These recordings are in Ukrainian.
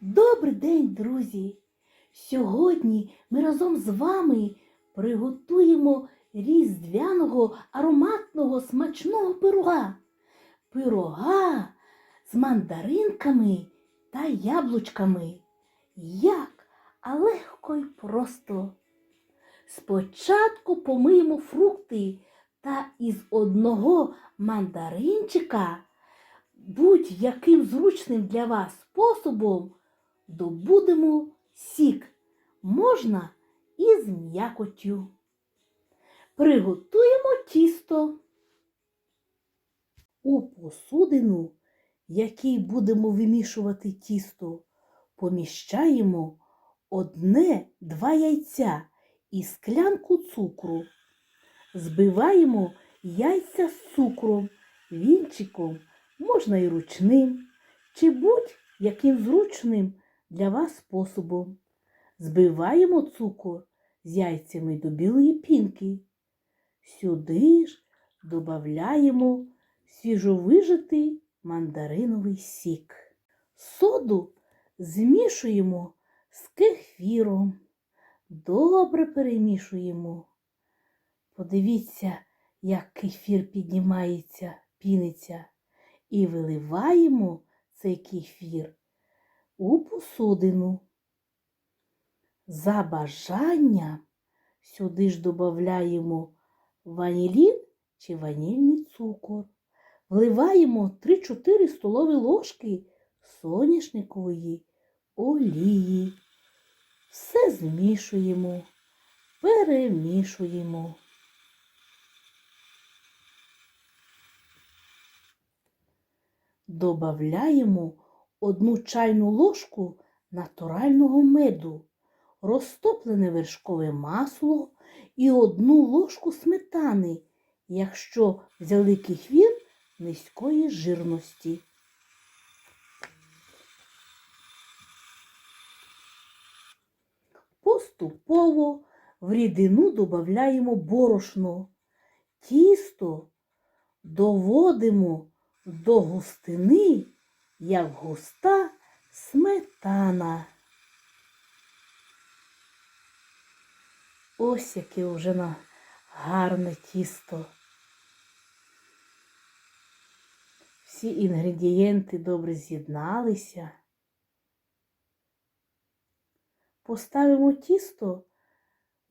Добрий день, друзі! Сьогодні ми разом з вами приготуємо різдвяного ароматного смачного пирога. Пирога з мандаринками та яблучками. Як, а легко й просто. Спочатку помиємо фрукти та із одного мандаринчика будь-яким зручним для вас способом добудемо сік. Можна і з м'якотю. Приготуємо тісто. У посудину, якій будемо вимішувати тісто, поміщаємо одне-два яйця і склянку цукру. Збиваємо яйця з цукром, вінчиком, можна і ручним, чи будь-яким зручним для вас способом. Збиваємо цукор з яйцями до білої пінки. Сюди ж додаємо свіжовижитий мандариновий сік. Соду змішуємо з кефіром. Добре перемішуємо. Подивіться, як кефір піднімається, піниться, і виливаємо цей кефір у посудину. За бажанням сюди ж додаємо ванілін чи ванільний цукор. Вливаємо 3-4 столові ложки соняшникової олії. Все змішуємо, перемішуємо. Добавляємо одну чайну ложку натурального меду, розтоплене вершкове масло і одну ложку сметани, якщо взяли кефір низької жирності. Поступово в рідину додаємо борошно. Тісто доводимо до густини, як густа сметана. Ось яке вже на гарне тісто. Всі інгредієнти добре з'єдналися. Поставимо тісто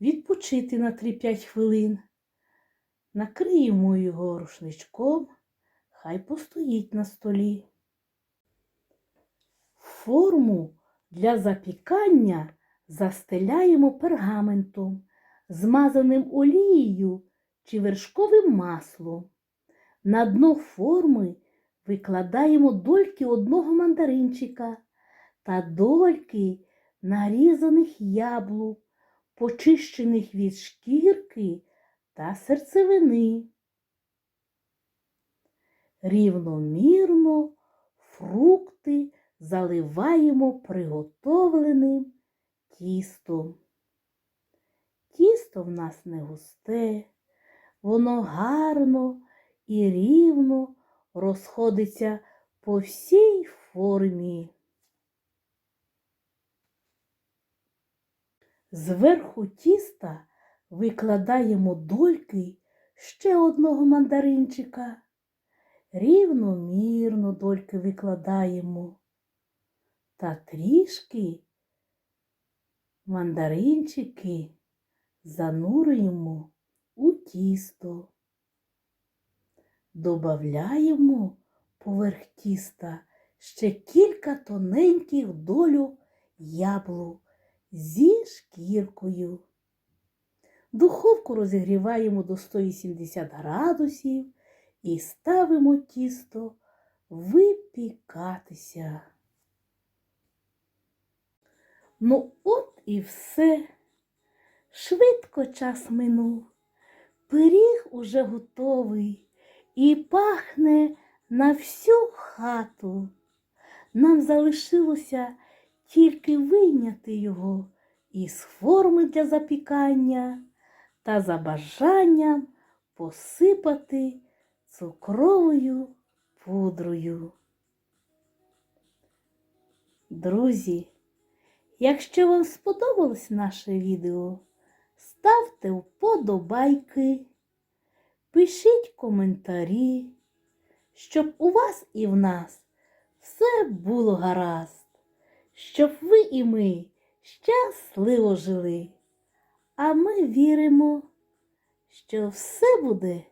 відпочити на 3-5 хвилин. Накриємо його рушничком, хай постоїть на столі. Форму для запікання застеляємо пергаментом, змазаним олією чи вершковим маслом. На дно форми викладаємо дольки одного мандаринчика та дольки нарізаних яблук, почищених від шкірки та серцевини. Рівномірно фрукти заливаємо приготовленим тістом. Тісто в нас не густе, воно гарно і рівно розходиться по всій формі. Зверху тіста викладаємо дольки ще одного мандаринчика. Рівномірно дольки викладаємо та трішки мандаринчики занурюємо у тісто. Добавляємо поверх тіста ще кілька тоненьких долю яблук зі шкіркою. Духовку розігріваємо до 180 градусів і ставимо тісто випікатися. Ну, от і все. Швидко час минув. Пиріг уже готовий і пахне на всю хату. Нам залишилося тільки вийняти його із форми для запікання та за бажанням посипати цукровою пудрою. Друзі, якщо вам сподобалось наше відео, ставте вподобайки, пишіть коментарі, щоб у вас і в нас все було гаразд, щоб ви і ми щасливо жили. А ми віримо, що все буде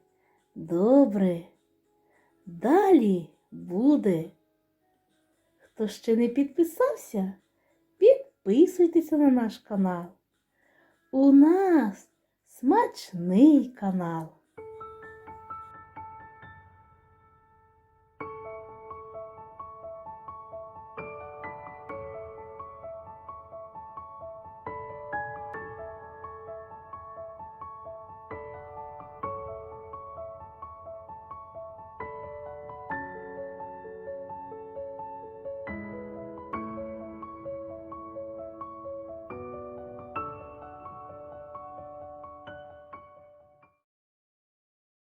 добре. Далі буде. Хто ще не підписався, підписуйтеся на наш канал. У нас смачний канал.